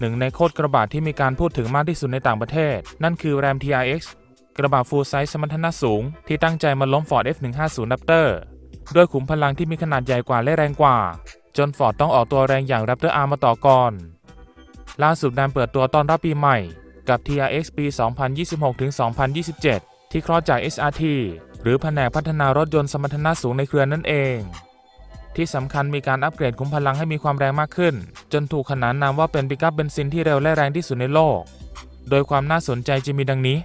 หนึ่งในโคตรกระบะที่มีการพูดถึงมากที่สุดในต่างประเทศ นั่นคือ Ram TRX กระบะ full size สมรรถนะสูง ที่ตั้งใจมาล้ม Ford F150 Raptor ด้วยขุมพลังที่มีขนาดใหญ่กว่าและแรงกว่า จน Ford ต้องออกตัวแรงอย่าง Raptor R มาต่อก่อน ล่าสุดนามเปิดตัวตอนรับปีใหม่ กับ TRX ปี 2026-2027 ที่คลอดจาก SRT หรือแผนกพัฒนารถยนต์สมรรถนะสูงในเครือนั่นเอง ที่สำคัญมีการอัปเกรดคุ้มพลังให้มีความแรงมากขึ้น จนถูกขนานนามว่าเป็นปิกอัพเบนซินที่เร็วและแรงที่สุดในโลก โดยความน่าสนใจจะมีดังนี้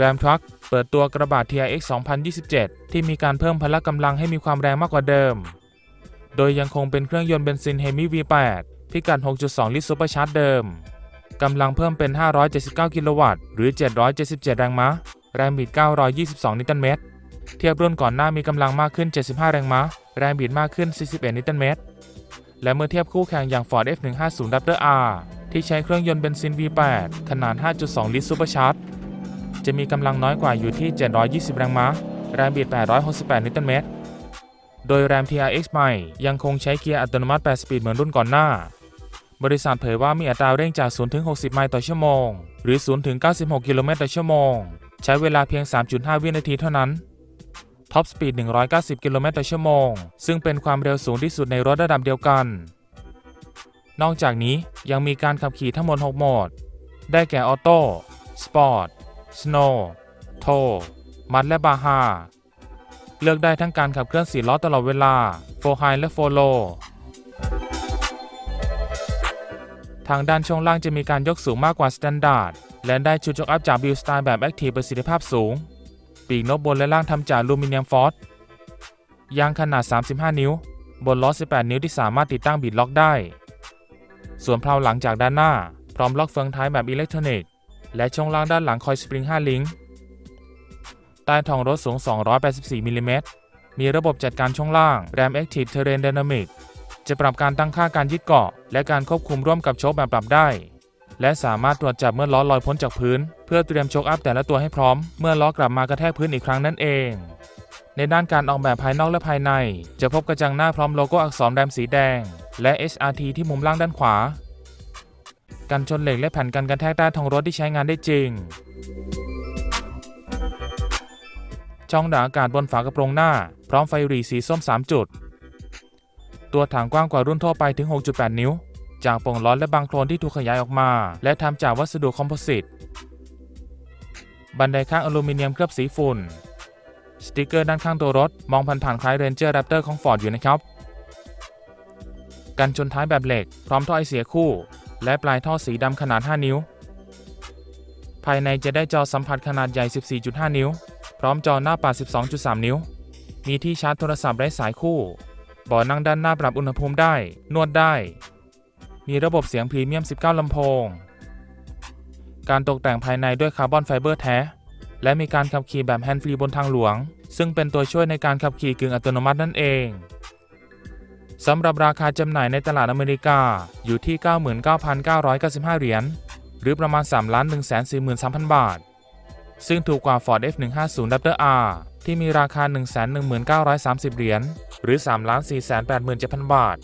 Ram Truck เปิดตัวกระบะ TRX 2027 ที่มีการเพิ่มพละกำลังให้มีความแรงมากกว่าเดิม โดยยังคงเป็นเครื่องยนต์เบนซิน Hemi V8 พิกัด 6.2 ลิตรซูเปอร์ชาร์จเดิม กำลังเพิ่มเป็น 579 กิโลวัตต์ หรือ 777 แรงม้า แรงบิด 922 นิวตันเมตร เทียบรุ่นก่อนหน้ามีกำลังมากขึ้น 75 แรงม้า แรงบิดมากขึ้น 41 นิวตันเมตร และเมื่อเทียบคู่แข่งอย่าง Ford F150 Raptor R ที่ใช้เครื่องยนต์เบนซิน V8 ขนาด 5.2 ลิตรซูเปอร์ชาร์จจะมีกำลังน้อยกว่าอยู่ที่ 720 แรงม้า แรงบิด 868 นิวตันเมตร โดย Ram TRX ใหม่ยังคงใช้เกียร์อัตโนมัติ 8 สปีดเหมือนรุ่นก่อนหน้า บริษัทเผยว่ามีอัตราเร่งจาก 0 ถึง 60 ไมล์ต่อชั่วโมง หรือ 0 ถึง 96 กิโลเมตรต่อชั่วโมง ใช้เวลาเพียง 3.5 วินาทีเท่านั้น ท็อปสปีด 190 กิโลเมตรต่อชั่วโมง ซึ่งเป็นความเร็วสูงที่สุดในรถระดับเดียวกัน นอกจากนี้ยังมีการขับขี่ทั้งหมด 6 โหมด ได้แก่ออโต้ สปอร์ต สโนว์โทมัดและบาฮาเลือกได้ทั้งการขับเคลื่อน4ล้อตลอดเวลาโฟไฮและโฟโล ทางด้านช่วงล่างจะมีการยกสูงมากกว่าสแตนดาร์ดและได้ชุดยกอัพจากบิลสไตล์แบบแอคทีฟประสิทธิภาพสูง ปีกนกบนและล่างทำจากลูมิเนียมฟอสยางขนาด 35 นิ้ว บนล้อ 18 นิ้วที่สามารถติดตั้งบิดล็อกได้ ส่วนเพลาหลังจากด้านหน้า พร้อมล็อกเฟืองท้ายแบบอิเล็กทรอนิกส์และช่วงล่างด้านหลังคอยสปริง 5 ลิงก์ใต้ท้องรถสูง 284มิลลิเมตรมีระบบจัดการช่วงล่าง Ram Active Terrain Dynamic จะปรับการตั้งค่าการยึดเกาะ และการควบคุมร่วมกับโชคแบบปรับได้ และสามารถตรวจจับเมื่อล้อลอยพ้นจากพื้น เพื่อเตรียมโชคอัพแต่ละตัวให้พร้อม เมื่อล้อกลับมากระแทกพื้นอีกครั้งนั่นเอง ในด้านการออกแบบภายนอกและภายใน จะพบกระจังหน้าพร้อมโลโก้อักษรแรมสีแดง และ HRT ที่มุมล่างด้านขวา กันชนเหล็กและแผ่นกันกระแทกใต้ท้องรถที่ใช้งานได้จริง ช่องด่าอากาศบนฝากระโปรงหน้า พร้อมไฟหรี่สีส้ม 3 จุด ตัวถังกว้างกว่ารุ่นทั่วไปถึง 6.8 นิ้ว จากโป่งล้อและบางโคลนที่ถูกขยายออกมา และทำจากวัสดุคอมโพสิต บันไดข้างอลูมิเนียมเคลือบสีฝุ่น สติกเกอร์ด้านข้างตัวรถ มองผ่านๆคล้ายเรนเจอร์แรปเตอร์ของ Ford อยู่นะครับ กันชนท้ายแบบเหล็ก พร้อมท่อไอเสียคู่ และปลายท่อสีดำขนาด 5 นิ้ว ภายในจะได้จอสัมผัสขนาดใหญ่ 14.5 นิ้ว พร้อมจอหน้าปัด12.3 นิ้ว มีที่ชาร์จโทรศัพท์ไร้สายคู่ เบาะนั่งด้านหน้าปรับอุณหภูมิได้ นวดได้ มีระบบเสียงพรีเมียม 19 ลำโพง การตกแต่งภายในด้วยคาร์บอนไฟเบอร์แท้ และมีการขับขี่แบบแฮนด์ฟรีบนทางหลวง ซึ่งเป็นตัวช่วยในการขับขี่กึ่งอัตโนมัตินั่นเองสำหรับราคาจำหน่ายในตลาดอเมริกาอยู่ที่ 99,995 เหรียญ หรือประมาณ3 1 4 3 0 0 0 บาท ซึ่งถูกกว่า Ford F150 Raptor R ที่มีราคา 119,30 เหรียญ หรือ 3 4 8 7 0 0 0 บาท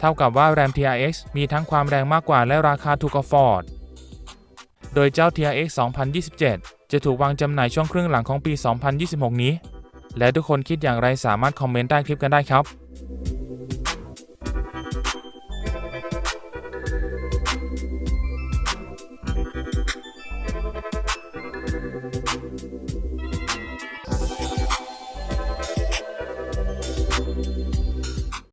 เท่ากับว่า RAM TRX มีทั้งความแรงมากกว่าและราคาถูกกว่า Ford โดยเจ้า TRX 2027 จะถูกวางจำหน่ายช่วงครึ่งหลังของปี 2026 นี้ และทุกคนคิดอย่างไรสามารถคอมเมนต์ใต้คลิปกันได้ครับ